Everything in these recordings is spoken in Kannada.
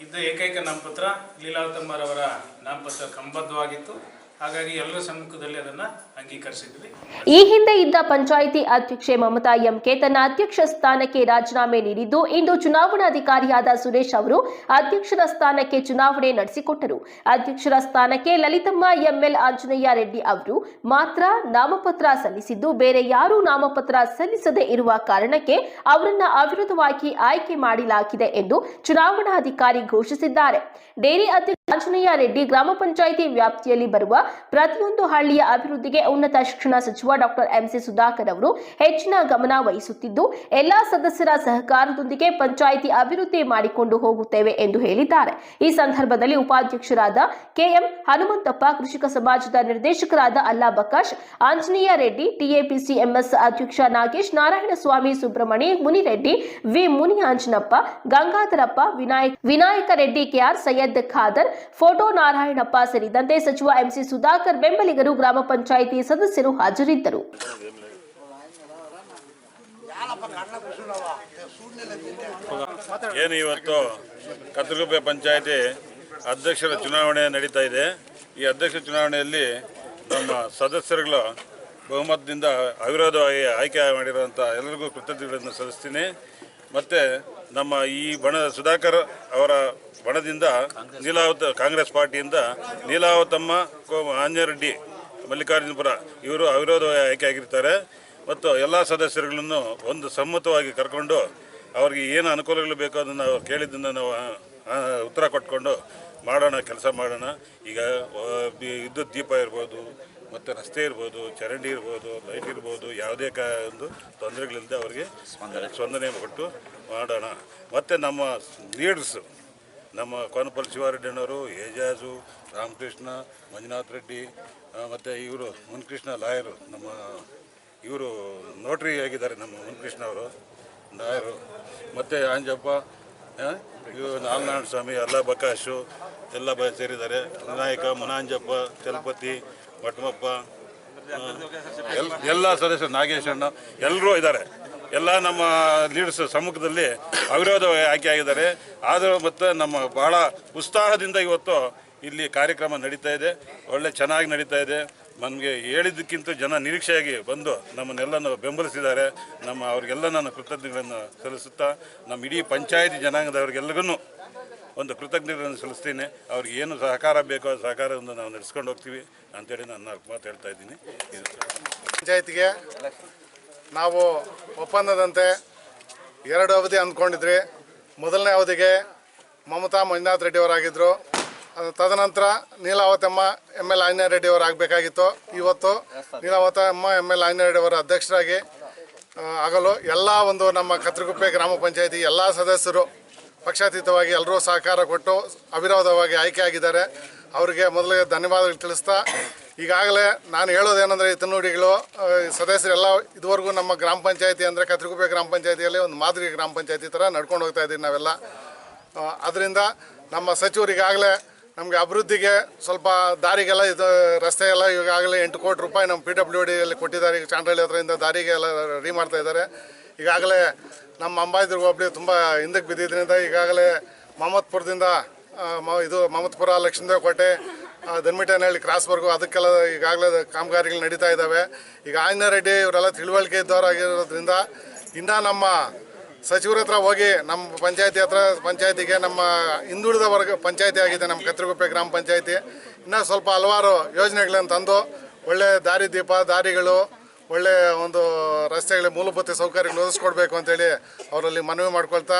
ಇದ್ದ ಏಕೈಕ ನಾಮಪತ್ರ ಲೀಲಾವತಮ್ಮರವರ ನಾಮಪತ್ರ ಕಂಬದ್ಧವಾಗಿತ್ತು ಹಾಗಾಗಿ ಎಲ್ಲರ ಸಮ್ಮುಖದಲ್ಲಿ ಅದನ್ನ ಅಂಗೀಕರಿಸಿದ್ವಿ. ಈ ಹಿಂದೆ ಇದ್ದ ಪಂಚಾಯಿತಿ ಅಧ್ಯಕ್ಷೆ ಮಮತಾ ಎಂಕೆ ತನ್ನ ಅಧ್ಯಕ್ಷ ಸ್ಥಾನಕ್ಕೆ ರಾಜೀನಾಮೆ ನೀಡಿದ್ದು, ಇಂದು ಚುನಾವಣಾಧಿಕಾರಿಯಾದ ಸುರೇಶ್ ಅವರು ಅಧ್ಯಕ್ಷರ ಸ್ಥಾನಕ್ಕೆ ಚುನಾವಣೆ ನಡೆಸಿಕೊಟ್ಟರು. ಅಧ್ಯಕ್ಷರ ಸ್ಥಾನಕ್ಕೆ ಲಲಿತಮ್ಮ ಎಂಎಲ್ ಆಂಜನೇಯ ರೆಡ್ಡಿ ಅವರು ಮಾತ್ರ ನಾಮಪತ್ರ ಸಲ್ಲಿಸಿದ್ದು, ಬೇರೆ ಯಾರೂ ನಾಮಪತ್ರ ಸಲ್ಲಿಸದೇ ಇರುವ ಕಾರಣಕ್ಕೆ ಅವರನ್ನ ಅವಿರೋಧವಾಗಿ ಆಯ್ಕೆ ಮಾಡಲಾಗಿದೆ ಎಂದು ಚುನಾವಣಾಧಿಕಾರಿ ಘೋಷಿಸಿದ್ದಾರೆ. ಡೇರಿ ಅಧ್ಯಕ್ಷ ಆಂಜನೇಯ ರೆಡ್ಡಿ ಗ್ರಾಮ ಪಂಚಾಯಿತಿ ವ್ಯಾಪ್ತಿಯಲ್ಲಿ ಬರುವ ಪ್ರತಿಯೊಂದು ಹಳ್ಳಿಯ ಅಭಿವೃದ್ಧಿಗೆ ಉನ್ನತ ಶಿಕ್ಷಣ ಸಚಿವ ಡಾಕ್ಟರ್ ಎಂಸಿ ಸುಧಾಕರ್ ಅವರು ಹೆಚ್ಚಿನ ಗಮನ ವಹಿಸುತ್ತಿದ್ದು, ಎಲ್ಲಾ ಸದಸ್ಯರ ಸಹಕಾರದೊಂದಿಗೆ ಪಂಚಾಯಿತಿ ಅಭಿವೃದ್ಧಿ ಮಾಡಿಕೊಂಡು ಹೋಗುತ್ತೇವೆ ಎಂದು ಹೇಳಿದ್ದಾರೆ. ಈ ಸಂದರ್ಭದಲ್ಲಿ ಉಪಾಧ್ಯಕ್ಷರಾದ ಕೆಎಂ ಹನುಮಂತಪ್ಪ, ಕೃಷಿಕ ಸಮಾಜದ ನಿರ್ದೇಶಕರಾದ ಅಲ್ಲಾ ಬಕಾಶ್, ಆಂಜನೇಯ ರೆಡ್ಡಿ, ಟಿಎಪಿಸಿ ಎಂಎಸ್ ಅಧ್ಯಕ್ಷ Nagesh, Narayanaswamy Subramani, Munireddy V Muni Anjanappa Gangadharappa, Vinayak, Vinayaka Reddy KR Syed Khader photo Narayanappa ಸೇರಿದಂತೆ ಸಚಿವ ಎಂಸಿ ಸುಧಾಕರ್ ಬೆಂಬಲಿಗರು ಗ್ರಾಮ ಪಂಚಾಯಿತಿ ಸದಸ್ಯರು ಹಾಜರಿದ್ದರು. ಏನು ಇವತ್ತು ಕತ್ತಲಗುಪ್ಪೆ ಪಂಚಾಯತಿ ಅಧ್ಯಕ್ಷರ ಚುನಾವಣೆ ನಡೀತಾ ಇದೆ. ಈ ಅಧ್ಯಕ್ಷ ಚುನಾವಣೆಯಲ್ಲಿ ನಮ್ಮ ಸದಸ್ಯರುಗಳು ಬಹುಮತದಿಂದ ಅವಿರೋಧವಾಗಿ ಆಯ್ಕೆ ಮಾಡಿರುವಂಥ ಎಲ್ಲರಿಗೂ ಕೃತಜ್ಞತೆಗಳನ್ನು ಸಲ್ಲಿಸ್ತೀನಿ. ಮತ್ತು ನಮ್ಮ ಈ ಬಣ ಸುಧಾಕರ್ ಅವರ ಬಣದಿಂದ ನೀಲಾವತ, ಕಾಂಗ್ರೆಸ್ ಪಾರ್ಟಿಯಿಂದ ನೀಲಾವತಮ್ಮ ಆಂಜರೆಡ್ಡಿ ಮಲ್ಲಿಕಾರ್ಜುನಪುರ ಇವರು ಅವಿರೋಧವಾಗಿ ಆಯ್ಕೆ ಆಗಿರ್ತಾರೆ ಮತ್ತು ಎಲ್ಲ ಸದಸ್ಯರುಗಳನ್ನು ಒಂದು ಸಮ್ಮತವಾಗಿ ಕರ್ಕೊಂಡು ಅವ್ರಿಗೆ ಏನು ಅನುಕೂಲಗಳು ಬೇಕೋ ಅದನ್ನು ಅವ್ರು ಕೇಳಿದ್ದನ್ನು ನಾವು ಉತ್ತರ ಕೊಟ್ಕೊಂಡು ಮಾಡೋಣ, ಕೆಲಸ ಮಾಡೋಣ. ಈಗ ವಿದ್ಯುತ್ ದೀಪ ಇರ್ಬೋದು ಮತ್ತು ರಸ್ತೆ ಇರ್ಬೋದು ಚರಂಡಿ ಇರ್ಬೋದು ಲೈಟ್ ಇರ್ಬೋದು ಯಾವುದೇ ಕ ಒಂದು ತೊಂದರೆಗಳಿಲ್ಲದೆ ಅವರಿಗೆ ಸ್ಪಂದನೆ. ಕೊಟ್ಟು ಮಾಡೋಣ. ಮತ್ತು ನಮ್ಮ ಲೀಡರ್ಸ್ ನಮ್ಮ ಕೋನಪಲ್ ಶಿವಾರೆಡ್ಡಿಯವರು ಏಜಾಜು ರಾಮಕೃಷ್ಣ ಮಂಜುನಾಥ್ ರೆಡ್ಡಿ ಮತ್ತು ಇವರು ಮುನ್ಕೃಷ್ಣ ಲಾಯರು ನಮ್ಮ ಇವರು ನೋಟ್ರಿ ಆಗಿದ್ದಾರೆ ನಮ್ಮ ಮುನ್ಕೃಷ್ಣ ಅವರು ಲಾಯರು. ಮತ್ತು ಆಂಜಪ್ಪ ಇವರು ನಾಲ್ನಾರಾಯಣ ಸ್ವಾಮಿ ಎಲ್ಲ ಬಕಾಶು ಎಲ್ಲ ಬ ಸೇರಿದ್ದಾರೆ. ನಾಯಕ ಮುನಾಂಜಪ್ಪ ಚಲಪತಿ ಎಲ್ ಎಲ್ಲ ಸದಸ್ಯರು ನಾಗೇಶಣ್ಣ ಎಲ್ಲರೂ ಇದ್ದಾರೆ. ಎಲ್ಲ ನಮ್ಮ ಲೀಡರ್ಸ್ ಸಮ್ಮುಖದಲ್ಲಿ ಅವಿರೋಧವಾಗಿ ಆಯ್ಕೆ ಆಗಿದ್ದಾರೆ. ಆದರೂ ಮತ್ತು ನಮ್ಮ ಬಹಳ ಉತ್ಸಾಹದಿಂದ ಇವತ್ತು ಇಲ್ಲಿ ಕಾರ್ಯಕ್ರಮ ನಡೀತಾ ಇದೆ. ಒಳ್ಳೆ ಚೆನ್ನಾಗಿ ನಡೀತಾ ಇದೆ. ನಮಗೆ ಹೇಳಿದ್ದಕ್ಕಿಂತ ಜನ ನಿರೀಕ್ಷೆಯಾಗಿ ಬಂದು ನಮ್ಮನ್ನೆಲ್ಲನೂ ಬೆಂಬಲಿಸಿದ್ದಾರೆ. ನಮ್ಮ ಅವ್ರಿಗೆಲ್ಲ ನಾನು ಕೃತಜ್ಞತೆಗಳನ್ನು ಸಲ್ಲಿಸುತ್ತಾ ನಮ್ಮ ಇಡೀ ಪಂಚಾಯತಿ ಜನಾಂಗದವ್ರಿಗೆಲ್ಲರಿಗೂ ಒಂದು ಕೃತಜ್ಞತೆಯನ್ನು ಸಲ್ಲಿಸ್ತೀನಿ. ಅವ್ರಿಗೆ ಏನು ಸಹಕಾರ ಬೇಕೋ ಸಹಕಾರವನ್ನು ನಾವು ನಡೆಸ್ಕೊಂಡು ಹೋಗ್ತೀವಿ ಅಂತೇಳಿ ನಾನು ನಾಲ್ಕು ಮಾತು ಹೇಳ್ತಾ ಇದ್ದೀನಿ. ಇದು ಪಂಚಾಯತಿಗೆ ನಾವು ಒಪ್ಪಂದದಂತೆ ಎರಡು ಅವಧಿ ಅಂದ್ಕೊಂಡಿದ್ರಿ. ಮೊದಲನೇ ಅವಧಿಗೆ ಮಮತಾ ಮಂಜುನಾಥ್ ರೆಡ್ಡಿ ಅವರಾಗಿದ್ದರು ಅದು ತದನಂತರ ನೀಲಾವತಮ್ಮ ಎಂ ಎಲ್ ಆಂಜನೇಯ ರೆಡ್ಡಿ ಅವರು ಆಗಬೇಕಾಗಿತ್ತು. ಇವತ್ತು ನೀಲಾವತಮ್ಮ ಎಂ ಎಲ್ ಆಂಜನೇಯ ರೆಡ್ಡಿ ಅವರ ಅಧ್ಯಕ್ಷರಾಗಿ ಆಗಲು ಎಲ್ಲ ಒಂದು ನಮ್ಮ ಕತ್ರಗುಪ್ಪೆ ಗ್ರಾಮ ಪಂಚಾಯತಿ ಎಲ್ಲ ಸದಸ್ಯರು ಪಕ್ಷಾತೀತವಾಗಿ ಎಲ್ಲರೂ ಸಹಕಾರ ಕೊಟ್ಟು ಅವಿರೋಧವಾಗಿ ಆಯ್ಕೆ ಆಗಿದ್ದಾರೆ. ಅವರಿಗೆ ಮೊದಲಿಗೆ ಧನ್ಯವಾದಗಳು ತಿಳಿಸ್ತಾ, ಈಗಾಗಲೇ ನಾನು ಹೇಳೋದೇನೆಂದರೆ ಈ ತಿನ್ನುಡಿಗಳು ಸದಸ್ಯರೆಲ್ಲ ಇದುವರೆಗೂ ನಮ್ಮ ಗ್ರಾಮ ಪಂಚಾಯತಿ ಅಂದರೆ ಕತ್ರಿಗುಪ್ಪೆ ಗ್ರಾಮ ಪಂಚಾಯತಿಯಲ್ಲಿ ಒಂದು ಮಾದರಿ ಗ್ರಾಮ ಪಂಚಾಯತಿ ಥರ ನಡ್ಕೊಂಡು ಹೋಗ್ತಾ ಇದ್ದೀವಿ ನಾವೆಲ್ಲ. ಅದರಿಂದ ನಮ್ಮ ಸಚಿವರಿಗಾಗಲೇ ನಮಗೆ ಅಭಿವೃದ್ಧಿಗೆ ಸ್ವಲ್ಪ ದಾರಿಗೆಲ್ಲ ಇದು ರಸ್ತೆ ಎಲ್ಲ ಈಗಾಗಲೇ ಎಂಟು ಕೋಟಿ ರೂಪಾಯಿ ನಮ್ಮ ಪಿ ಡಬ್ಲ್ಯೂ ಡಿಯಲ್ಲಿ ಕೊಟ್ಟಿದ್ದಾರೆ. ಈಗ ಚಾಂಡ್ರಳ್ಳಿ ಹತ್ರದಿಂದ ದಾರಿಗೆ ಎಲ್ಲ ರೆಡಿ ಮಾಡ್ತಾ ಇದ್ದಾರೆ. ಈಗಾಗಲೇ ನಮ್ಮ ಅಂಬಾಯಿದುರ್ಗ ಹೋಬಳಿ ತುಂಬ ಹಿಂದಕ್ಕೆ ಬಿದ್ದಿದ್ದರಿಂದ ಈಗಾಗಲೇ ಮಹಮ್ಮದ್ಪುರದಿಂದ ಇದು ಮಹಮ್ಮದ್ಪುರ ಲಕ್ಷ್ಮೀದೇವ ಕೋಟೆ ಆ, ಧನ್ಮಿಟನಹಳ್ಳಿ ಕ್ರಾಸ್ವರೆಗೂ ಅದಕ್ಕೆಲ್ಲ ಈಗಾಗಲೇ ಕಾಮಗಾರಿಗಳು ನಡೀತಾ ಇದ್ದಾವೆ ಈಗ ಆಂಜನೇಯ ರೆಡ್ಡಿ ಇವರೆಲ್ಲ ತಿಳುವಳಿಕೆ ಇದ್ದವರಾಗಿರೋದ್ರಿಂದ ಇನ್ನೂ ನಮ್ಮ ಸಚಿವರ ಹತ್ರ ಹೋಗಿ ನಮ್ಮ ಪಂಚಾಯತಿ ಹತ್ರ ಪಂಚಾಯತಿಗೆ ನಮ್ಮ ಹಿಂದುಳಿದ ವರ್ಗ ಪಂಚಾಯತಿ ಆಗಿದೆ ನಮ್ಮ ಕತ್ರಗುಪ್ಪೆ ಗ್ರಾಮ ಪಂಚಾಯತಿ. ಇನ್ನೂ ಸ್ವಲ್ಪ ಹಲವಾರು ಯೋಜನೆಗಳನ್ನು ತಂದು ಒಳ್ಳೆ ದಾರಿ ದೀಪ ದಾರಿಗಳು ಒಳ್ಳೆ ಒಂದು ರಸ್ತೆಗಳಿಗೆ ಮೂಲಭೂತ ಸೌಕರ್ಯಗಳು ಒದಗಿಸ್ಕೊಡ್ಬೇಕು ಅಂತೇಳಿ ಅವರಲ್ಲಿ ಮನವಿ ಮಾಡ್ಕೊಳ್ತಾ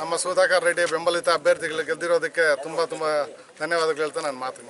ನಮ್ಮ ಸುಧಾಕರ್ ರೆಡ್ಡಿ ಬೆಂಬಲಿತ ಅಭ್ಯರ್ಥಿಗಳು ಗೆದ್ದಿರೋದಕ್ಕೆ ತುಂಬ ತುಂಬ ಧನ್ಯವಾದಗಳು ಹೇಳ್ತಾ ನಾನು ಮಾತು.